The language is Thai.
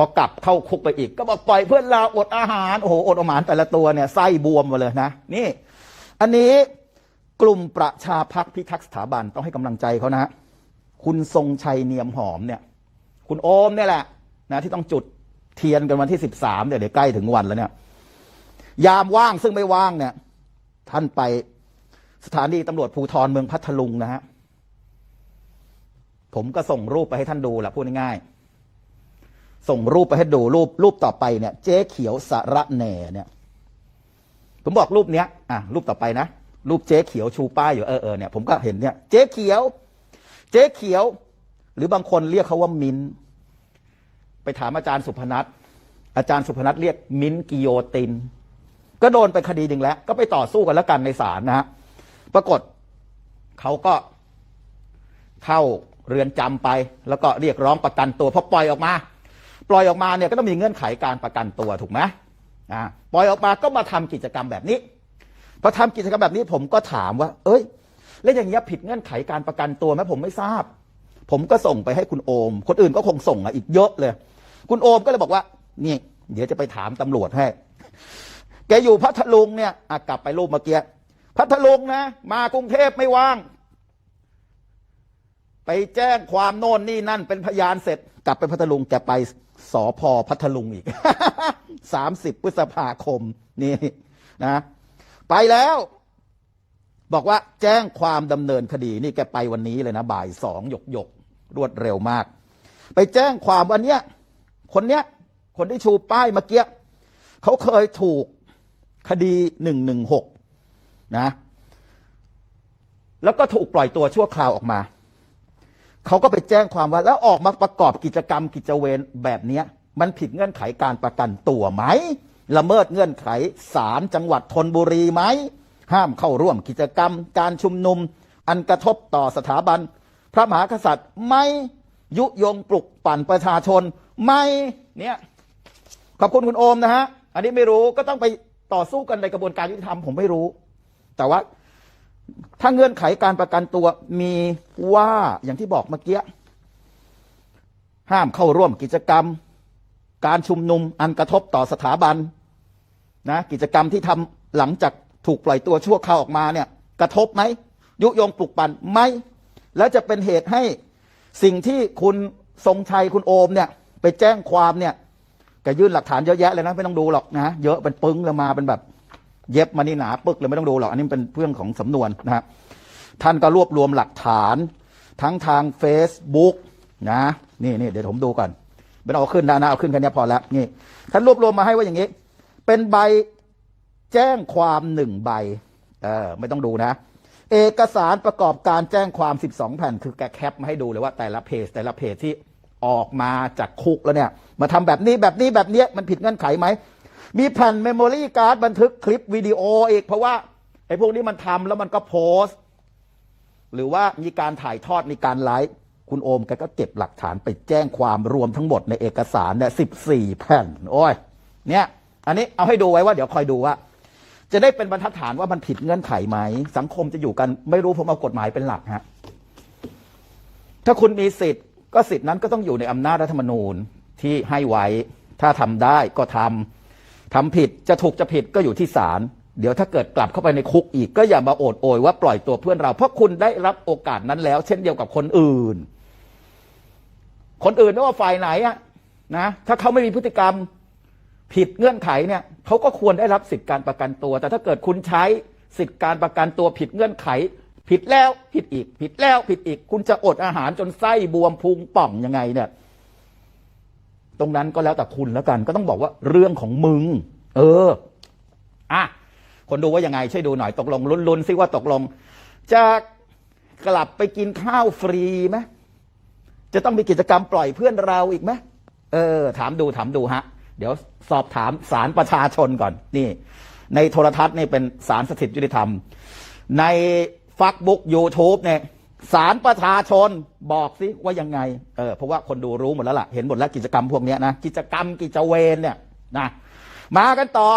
พอกลับเข้าคุกไปอีก ก็บอกปล่อยเพื่อนเราอดอาหารโอ้โหอดอาหารแต่ละตัวเนี่ยไส้บวมมาเลยนะ นี่ อันนี้กลุ่มประชาพักพิทักษ์สถาบันต้องให้กำลังใจเขานะคุณทรงชัยเนียมหอมเนี่ย คุณโอมเนี่ยแหละ นะที่ต้องจุดเทียนกันวันที่สิบสามเดี๋ยวเดี๋ยวใกล้ถึงวันแล้วเนี่ย ยามว่างซึ่งไม่ว่างเนี่ย ท่านไปสถานีตำรวจภูธรเมืองพัทลุงนะฮะผมก็ส่งรูปไปให้ท่านดูแหละพูดง่ายๆ ส่งรูปไปให้ดูรูปรูปต่อไปเนี่ย เจ๊เขียวสาระแหน่เนี่ย ผมบอกรูปเนี้ยอะรูปต่อไปนะรูปเจ๊เขียวชูป้ายอยู่เออเออเนี่ยผมก็เห็นเนี่ย เจ๊เขียว เจ๊เขียว หรือบางคนเรียกเขาว่ามินไปถามอาจารย์สุพนัทอาจารย์สุพนัทเรียกมินกิโยติน ก็โดนไปคดีหนึ่งแล้ว ก็ไปต่อสู้กันแล้วกันในศาลนะฮะปรากฏเขาก็เข้าเรือนจำไป แล้วก็เรียกร้องประกันตัวพอปล่อยออกมา ปล่อยออกมาเนี่ยก็ต้องมีเงื่อนไขการประกันตัวถูกไหมอ่าปล่อยออกมาก็มาทำกิจกรรมแบบนี้พอทำกิจกรรมแบบนี้ผมก็ถามว่า เอ้ย แล้วอย่างเงี้ยผิดเงื่อนไขการประกันตัวไหมผมไม่ทราบ ผมก็ส่งไปให้คุณโอม คนอื่นก็คงส่งอะอีกเยอะเลย คุณโอมก็เลยบอกว่า นี่ เดี๋ยวจะไปถามตำรวจให้ แกอยู่พัทลุงเนี่ยอกลับไปรูปเมื่อกี้พัทลุงนะ มากรุงเทพไม่ว่าง ไปแจ้งความโน่นนี่นั่นเป็นพยานเสร็จ กลับไปพัทลุงแกไป สอพอพัทลุงอีกสามสิบพฤษภาคมนี่นะไปแล้ว บอกว่าแจ้งความดำเนินคดีนี่แกไปวันนี้เลยนะ บ่ายสองหยกหยกรวดเร็วมาก ไปแจ้งความวันเนี้ยคนเนี้ย คนที่ชูป้ายเมื่อกี้เขาเคยถูกคดีหนึ่งหนึ่งหกนะ แล้วก็ถูกปล่อยตัวชั่วคราวออกมา เขาก็ไปแจ้งความว่าแล้วออกมาประกอบกิจกรรมกิจเวรแบบเนี้ย มันผิดเงื่อนไขการประกันตัวไหมละเมิดเงื่อนไขศาลจังหวัดธนบุรีไหมห้ามเข้าร่วมกิจกรรม การชุมนุม อันกระทบต่อสถาบัน พระมหากษัตริย์ไม่ยุยงปลุกปั่นประชาชน ไม่เนี่ยขอบคุณคุณโอมนะฮะ อันนี้ไม่รู้ก็ต้องไปต่อสู้กันในกระบวนการยุติธรรมผมไม่รู้ แต่ว่า ถ้าเงื่อนไขการประกันตัวมีว่าอย่างที่บอกเมื่อกี้ ห้ามเข้าร่วมกิจกรรม การชุมนุมอันกระทบต่อสถาบันนะกิจกรรมที่ทำหลังจากถูกปล่อยตัวชั่วคราวออกมาเนี่ย กระทบไหม ยุยงปลุกปั่นไหมแล้วจะเป็นเหตุให้สิ่งที่คุณทรงชัยคุณโอมเนี่ย ไปแจ้งความเนี่ยแกยื่นหลักฐานเยอะแยะเลยนะ ไม่ต้องดูหรอกนะ เยอะเป็นปึ้งแล้วมาเป็นแบบ เย็บมานี่หนาปึกเลยไม่ต้องดูหรอกอันนี้เป็นเรื่องของสำนวนนะฮะท่านก็รวบรวมหลักฐานทั้งทาง Facebook นะนี่นี่เดี๋ยวผมดูก่อนไม่ต้องเอาขึ้นนะนะเอาขึ้นแค่นี้พอแล้วนี่ท่านรวบรวมมาให้ว่าอย่างนี้ เป็นใบแจ้งความหนึ่งใบเออไม่ต้องดูนะ เอกสารประกอบการแจ้งความ 12 แผ่น คือแกแคปมาให้ดูเลยว่าแต่ละเพจแต่ละเพจที่ออกมาจากคุกแล้วเนี่ย มาทำแบบนี้แบบนี้แบบเนี้ยมันผิดเงื่อนไขไหม มีแผ่นเมมโมรี่การ์ดบันทึกคลิปวิดีโออีก เพราะว่าไอ้พวกนี้มันทำแล้วมันก็โพสต์ หรือว่ามีการถ่ายทอดมีการไลฟ์คุณโอมแกก็เก็บหลักฐานไปแจ้งความรวมทั้งหมดในเอกสารเนี่ยสิบสี่แผ่น โอ้ย เนี่ย อันนี้เอาให้ดูไว้ว่าเดี๋ยวคอยดูว่า จะได้เป็นบรรทัดฐานว่ามันผิดเงื่อนไขไหม สังคมจะอยู่กันไม่รู้ผมเอากฎหมายเป็นหลักฮะถ้าคุณมีสิทธิ์ก็สิทธินั้นก็ต้องอยู่ในอำนาจรัฐธรรมนูญที่ให้ไว้ ถ้าทำได้ก็ทำ ทำผิดจะถูกจะผิดก็อยู่ที่ศาลเดี๋ยวถ้าเกิดกลับเข้าไปในคุกอีกก็อย่ามาโอดโอยว่าปล่อยตัวเพื่อนเรา เพราะคุณได้รับโอกาสนั้นแล้ว เช่นเดียวกับคนอื่น คนอื่นไม่ว่าฝ่ายไหนอะนะถ้าเขาไม่มีพฤติกรรมผิดเงื่อนไขเนี่ยเขาก็ควรได้รับสิทธิการประกันตัว แต่ถ้าเกิดคุณใช้สิทธิการประกันตัวผิดเงื่อนไข ผิดแล้วผิดอีก ผิดแล้วผิดอีก คุณจะอดอาหารจนไส้บวมพุงป่องยังไงเนี่ย ตรงนั้นก็แล้วแต่คุณแล้วกัน ก็ต้องบอกว่าเรื่องของมึง เอออะคนดูว่ายังไงช่วยดูหน่อยตกลงลุ้นๆซิว่าตกลง จะกลับไปกินข้าวฟรีไหมจะต้องมีกิจกรรมปล่อยเพื่อนเราอีกไหมเออ ถามดูถามดูฮะ เดี๋ยวสอบถามสารประชาชนก่อน นี่ ในโทรทัศน์นี่เป็นสารสถิตยุติธรรม ในฟักบุ๊กยูทูบเนี่ย สารประชาชนบอกสิว่ายังไง เออเพราะว่าคนดูรู้หมดแล้วล่ะ เห็นหมดแล้วกิจกรรมพวกนี้นะ กิจกรรมกิจเวรเนี่ยนะ มากันต่อ